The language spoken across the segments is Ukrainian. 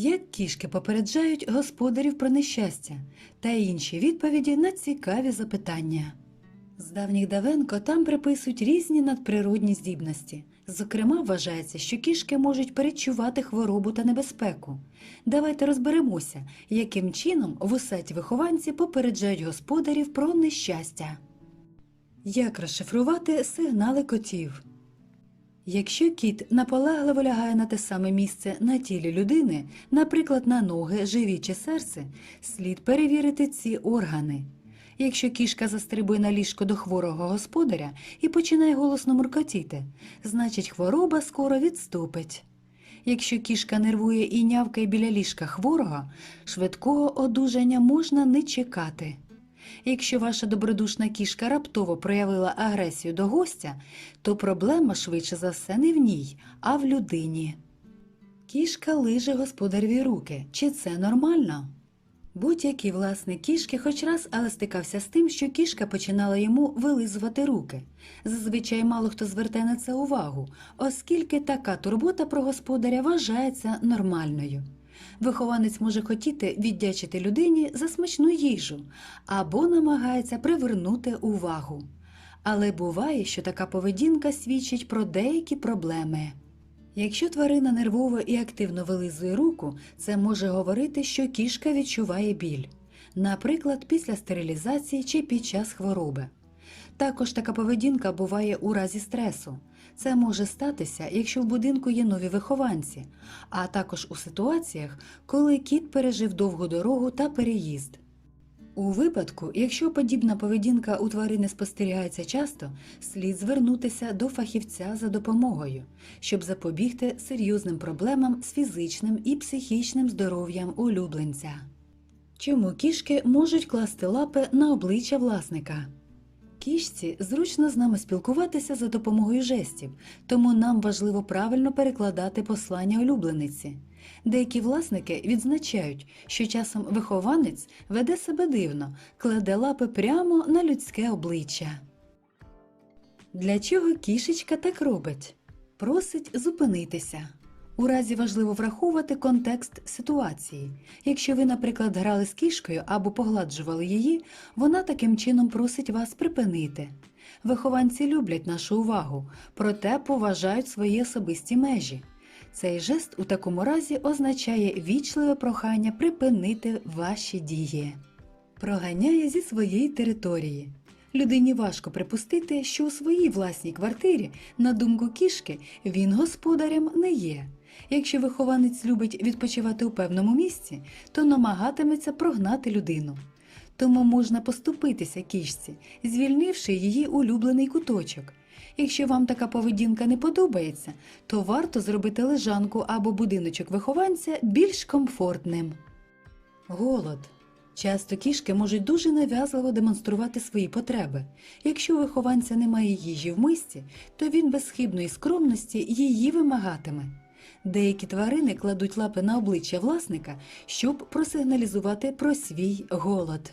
Як кішки попереджають господарів про нещастя та інші відповіді на цікаві запитання. З давніх давен котам приписують різні надприродні здібності. Зокрема, вважається, що кішки можуть перечувати хворобу та небезпеку. Давайте розберемося, яким чином вусаті вихованці попереджають господарів про нещастя. Як розшифрувати сигнали котів? Якщо кіт наполегливо лягає на те саме місце на тілі людини, наприклад, на ноги, живі чи серце, слід перевірити ці органи. Якщо кішка застрибує на ліжко до хворого господаря і починає голосно муркотіти, значить хвороба скоро відступить. Якщо кішка нервує і нявкає біля ліжка хворого, швидкого одужання можна не чекати. Якщо ваша добродушна кішка раптово проявила агресію до гостя, то проблема швидше за все не в ній, а в людині. Кішка лиже господареві руки. Чи це нормально? Будь-який власник кішки хоч раз, але стикався з тим, що кішка починала йому вилизувати руки. Зазвичай мало хто звертає на це увагу, оскільки така турбота про господаря вважається нормальною. Вихованець може хотіти віддячити людині за смачну їжу або намагається привернути увагу. Але буває, що така поведінка свідчить про деякі проблеми. Якщо тварина нервово і активно вилизує руку, це може говорити, що кішка відчуває біль, наприклад, після стерилізації чи під час хвороби. Також така поведінка буває у разі стресу. Це може статися, якщо в будинку є нові вихованці, а також у ситуаціях, коли кіт пережив довгу дорогу та переїзд. У випадку, якщо подібна поведінка у тварини спостерігається часто, слід звернутися до фахівця за допомогою, щоб запобігти серйозним проблемам з фізичним і психічним здоров'ям улюбленця. Чому кішки можуть класти лапи на обличчя власника? Кішці зручно з нами спілкуватися за допомогою жестів, тому нам важливо правильно перекладати послання улюблениці. Деякі власники відзначають, що часом вихованець веде себе дивно, кладе лапи прямо на людське обличчя. Для чого кішечка так робить? Просить зупинитися. У разі важливо враховувати контекст ситуації. Якщо ви, наприклад, грали з кішкою або погладжували її, вона таким чином просить вас припинити. Вихованці люблять нашу увагу, проте поважають свої особисті межі. Цей жест у такому разі означає вічливе прохання припинити ваші дії. Проганяє зі своєї території. Людині важко припустити, що у своїй власній квартирі, на думку кішки, він господарем не є. Якщо вихованець любить відпочивати у певному місці, то намагатиметься прогнати людину. Тому можна поступитися кішці, звільнивши її улюблений куточок. Якщо вам така поведінка не подобається, то варто зробити лежанку або будиночок вихованця більш комфортним. Голод. Часто кішки можуть дуже нав'язливо демонструвати свої потреби. Якщо у вихованця немає їжі в мисці, то він без хибної скромності її вимагатиме. Деякі тварини кладуть лапи на обличчя власника, щоб просигналізувати про свій голод.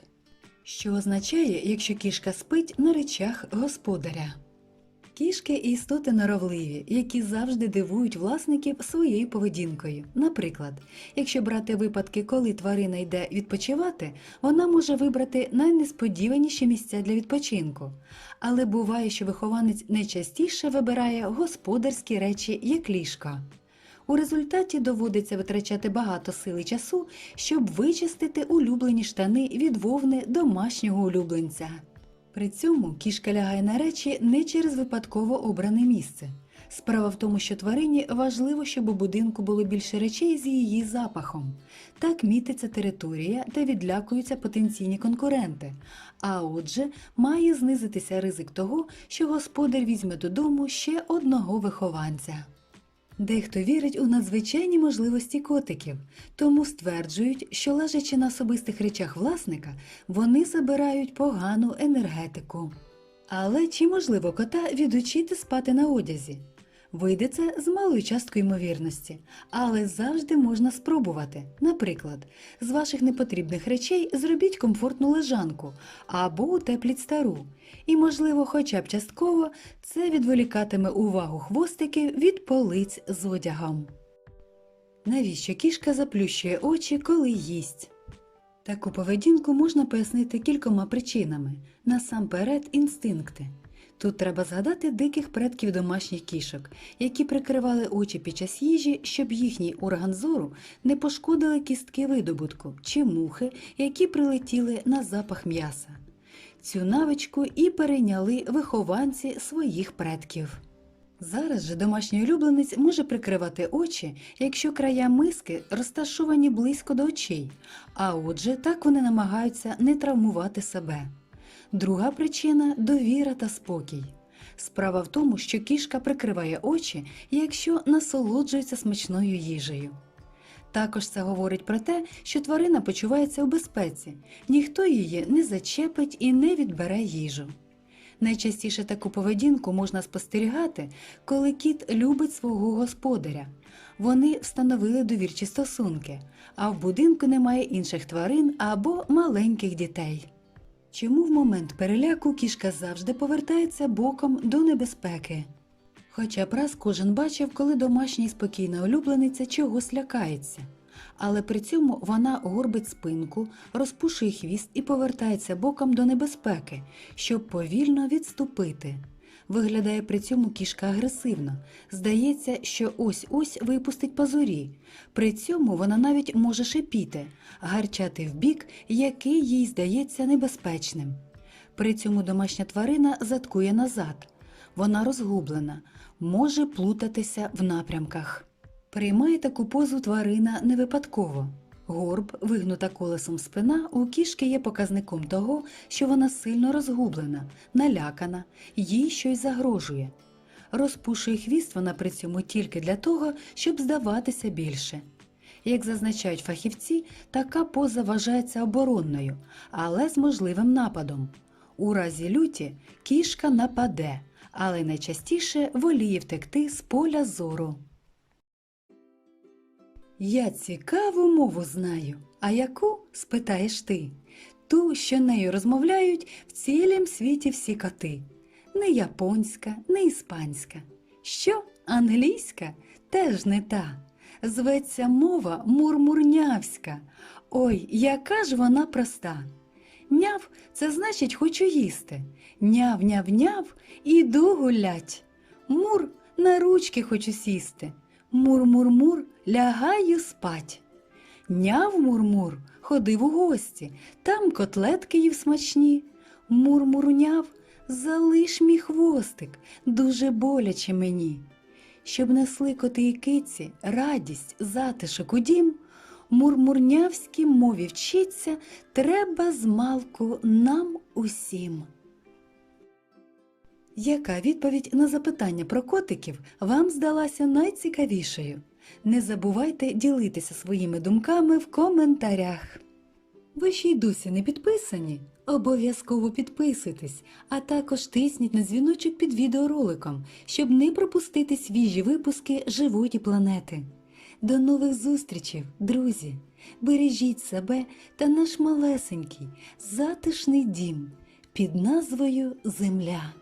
Що означає, якщо кішка спить на речах господаря. Кішки істоти норовливі, які завжди дивують власників своєю поведінкою. Наприклад, якщо брати випадки, коли тварина йде відпочивати, вона може вибрати найнесподіваніші місця для відпочинку. Але буває, що вихованець найчастіше вибирає господарські речі як ліжко. У результаті доводиться витрачати багато сил і часу, щоб вичистити улюблені штани від вовни домашнього улюбленця. При цьому кішка лягає на речі не через випадково обране місце. Справа в тому, що тварині важливо, щоб у будинку було більше речей з її запахом. Так мітиться територія, де відлякуються потенційні конкуренти. А отже, має знизитися ризик того, що господар візьме додому ще одного вихованця. Дехто вірить у надзвичайні можливості котиків, тому стверджують, що лежачи на особистих речах власника, вони забирають погану енергетику. Але чи можливо кота відучити спати на одязі? Вийде це з малою часткою ймовірності, але завжди можна спробувати. Наприклад, з ваших непотрібних речей зробіть комфортну лежанку або утепліть стару. І, можливо, хоча б частково це відволікатиме увагу хвостиків від полиць з одягом. Навіщо кішка заплющує очі, коли їсть? Таку поведінку можна пояснити кількома причинами. Насамперед, інстинкти. Тут треба згадати диких предків домашніх кішок, які прикривали очі під час їжі, щоб їхній орган зору не пошкодили кістки видобутку чи мухи, які прилетіли на запах м'яса. Цю навичку і перейняли вихованці своїх предків. Зараз же домашній улюбленець може прикривати очі, якщо края миски розташовані близько до очей, а отже, так вони намагаються не травмувати себе. Друга причина довіра та спокій. Справа в тому, що кішка прикриває очі, якщо насолоджується смачною їжею. Також це говорить про те, що тварина почувається у безпеці, ніхто її не зачепить і не відбере їжу. Найчастіше таку поведінку можна спостерігати, коли кіт любить свого господаря. Вони встановили довірчі стосунки, а в будинку немає інших тварин або маленьких дітей. Чому в момент переляку кішка завжди повертається боком до небезпеки? Хоча б раз кожен бачив, коли домашній спокійна улюблениця чогось лякається. Але при цьому вона горбить спинку, розпушує хвіст і повертається боком до небезпеки, щоб повільно відступити. Виглядає при цьому кішка агресивно. Здається, що ось-ось випустить пазурі. При цьому вона навіть може шипіти, гарчати в бік, який їй здається небезпечним. При цьому домашня тварина заткує назад. Вона розгублена, може плутатися в напрямках. Приймає таку позу тварина не випадково. Горб, вигнута колесом спина, у кішки є показником того, що вона сильно розгублена, налякана, їй щось загрожує. Розпушує хвіст вона при цьому тільки для того, щоб здаватися більше. Як зазначають фахівці, така поза вважається оборонною, але з можливим нападом. У разі люті кішка нападе, але найчастіше воліє втекти з поля зору. Я цікаву мову знаю, а яку спитаєш ти? Ту, що нею розмовляють в цілім світі всі коти. Не японська, не іспанська. Що англійська теж не та. Зветься мова мурмурнявська. Ой, яка ж вона проста. Няв це значить хочу їсти. Няв, няв, няв, іду гулять. Мур на ручки хочу сісти. Мур-мур-мур, лягаю спать. Няв мур-мур, ходив у гості, там котлетки їв смачні. Мур-мур-няв, залиш мій хвостик, дуже боляче мені. Щоб несли коти і киці радість, затишок у дім, мурмурнявській мові вчиться треба змалку нам усім. Яка відповідь на запитання про котиків вам здалася найцікавішою? Не забувайте ділитися своїми думками в коментарях. Ви ще й досі не підписані? Обов'язково підписуйтесь, а також тисніть на дзвіночок під відеороликом, щоб не пропустити свіжі випуски живої планети. До нових зустрічей, друзі! Бережіть себе та наш малесенький, затишний дім під назвою Земля.